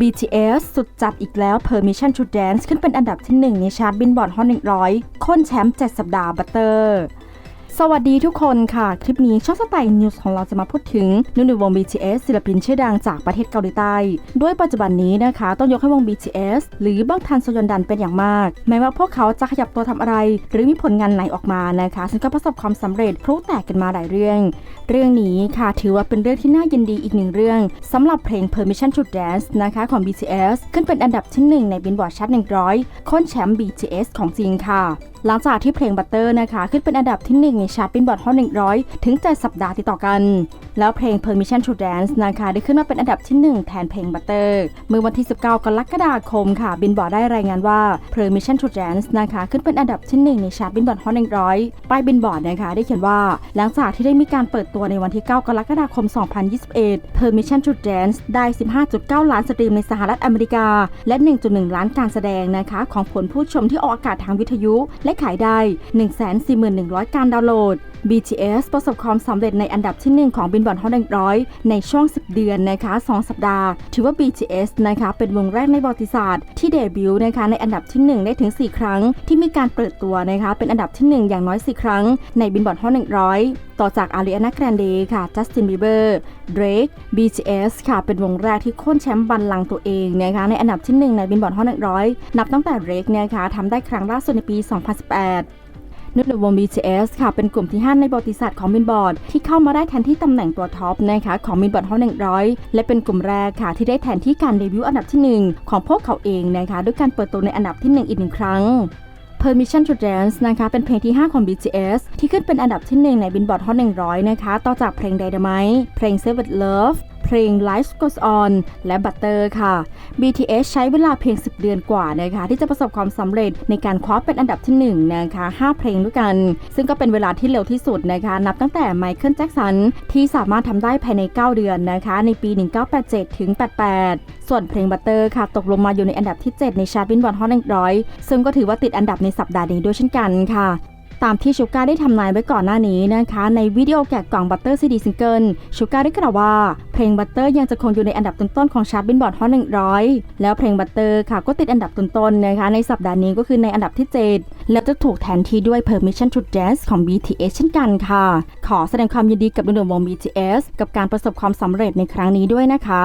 BTS สุดจัดอีกแล้ว Permission to Dance ขึ้นเป็นอันดับที่ 1 ในชาร์ตบินบอร์ดฮอต100 ค้นแชมป์ 7 สัปดาห์บัตเตอร์ สวัสดีทุกคนค่ะ คลิปนี้ช่องสไตล์นิวส์ของเราจะมาพูดถึงนึ่งในวง BTS ศิลปินชื่อดังจากประเทศเกาหลีใต้ ด้วยปัจจุบันนี้นะคะ ต้องยกให้วง BTS หรือบังทันโซยอนดันเป็นอย่างมาก แม้ว่าพวกเขาจะขยับตัวทำอะไร หรือมีผลงานไหนออกมานะคะ ซึ่งก็ประสบความสำเร็จพลุแตกกันมาหลายเรื่อง เรื่องนี้ค่ะถือว่าเป็นเรื่องที่น่ายินดีอีกหนึ่งเรื่องสำหรับเพลง Permission to Dance นะคะของ BTS ขึ้นเป็นอันดับที่1ในบินบอร์ดชาร์ต100ค้นแชมป์ BTS ของจริงค่ะ หลังจากที่เพลง Butter นะคะขึ้นเป็นอันดับที่1ในชาร์ตบินบอร์ดฮอต100 ถึง 7 สัปดาห์ติดต่อกัน แล้วเพลง Permission to Dance นะคะได้ขึ้นมาเป็นอันดับที่ 1 แทนเพลง Butter เมื่อวันที่ 19 กรกฎาคมค่ะ บินบอร์ดได้รายงานว่า Permission to Dance นะคะขึ้นเป็นอันดับที่ 1 ในชาร์ตบินบอร์ดฮอต100ป้ายบินบอร์ดนะคะได้เขียนว่า หลังจากที่ได้มีการเปิดตัวในวันที่ 9 กรกฎาคม 2021 Permission to Dance ได้ 15.9 ล้านสตรีมในสหรัฐอเมริกา และ 1.1 ล้านการแสดงนะคะของผลผู้ชมที่ออกอากาศทางวิทยุ และขายได้ 141,100 การดาวน์โหลด BTS ประสบความสำเร็จในอันดับที่ 1 ของบินบอร์ดฮอต100 ในช่วง 10 เดือนนะคะ 2 สัปดาห์ ถือว่า BTS นะคะเป็นวงแรกในประวัติศาสตร์ที่เดบิวต์นะคะในอันดับที่ 1 ได้ถึง 4 ครั้ง ที่มีการเปิดตัวนะคะเป็นอันดับที่ 1 อย่างน้อย 4 ครั้ง ในบินบอร์ดฮอต100 ต่อจากอารี a นาแกรนเดค่ะจัสตินบีเบอร์เดรก BTS ค่ะเป็นวงแรกที่โค่นแชมป์บัลลังก์ตัวเองนะคะในอันดับที่ 1 ในบินบอร์ดฮอต100 นับตั้งแต่เดรกนี่ยค่ะทำได้ครั้งล่าสุดในปี 2018 นึกในวง BTS ค่ะ เป็นกลุ่มที่ 5 ในประวัติศาสตร์ของบินบอร์ด ที่เข้ามาได้แทนที่ตำแหน่งตัวท็อปนะคะของบินบอร์ดฮอต100และเป็นกลุ่มแรกค่ะ ที่ได้แทนที่การเดบิวต์อันดับที่ 1 ของพวกเขาเองนะคะด้วยการเปิดตัวในอันดับที่ 1 อีกหนึ่งครั้ง Permission to Dance นะคะ เป็นเพลงที่ 5 ของ BTS ที่ขึ้นเป็นอันดับที่ 1 ในบินบอร์ดฮอต100 นะคะ ต่อจากเพลง Dynamite เพลง Save It Love เพลง Life Goes On และ Butter ค่ะ BTS ใช้เวลาเพียง 10 เดือนกว่านะคะที่จะประสบความสำเร็จในการคว้าเป็นอันดับที่1นะคะ5เพลงด้วยกัน ซึ่งก็เป็นเวลาที่เร็วที่สุดนะคะนับตั้งแต่ไมเคิลแจ็ k สันที่สามารถทำได้ภายใน 9 เดือนนะคะในปี 1987ถึง88 ส่วนเพลง Butter ค่ะตกลงมาอยู่ในอันดับที่ 7 ในชาร์ตบินบอร์ดฮอต100ซึ่งก็ถือว่าติดอันดับในสัปดาห์นี้ด้วยเช่นกันค่ะ ตามที่ชูก้าได้ทำนายไว้ก่อนหน้านี้นะคะ ในวิดีโอแกะกล่องบัตเตอร์ซีดีซิงเกิลชูก้าได้กล่าวว่า เพลงบัตเตอร์ยังจะคงอยู่ในอันดับต้นๆของชาร์ตบินบอร์ดฮอต100แล้วเพลงบัตเตอร์ค่ะก็ติดอันดับต้นๆนะคะในสัปดาห์นี้ก็คือในอันดับที่ 7 แล้วจะถูกแทนที่ด้วย Permission to Dance ของ BTS เช่นกันค่ะ ขอแสดงความยินดีกับหนุ่มๆวง BTS กับการประสบความสำเร็จในครั้งนี้ด้วยนะคะ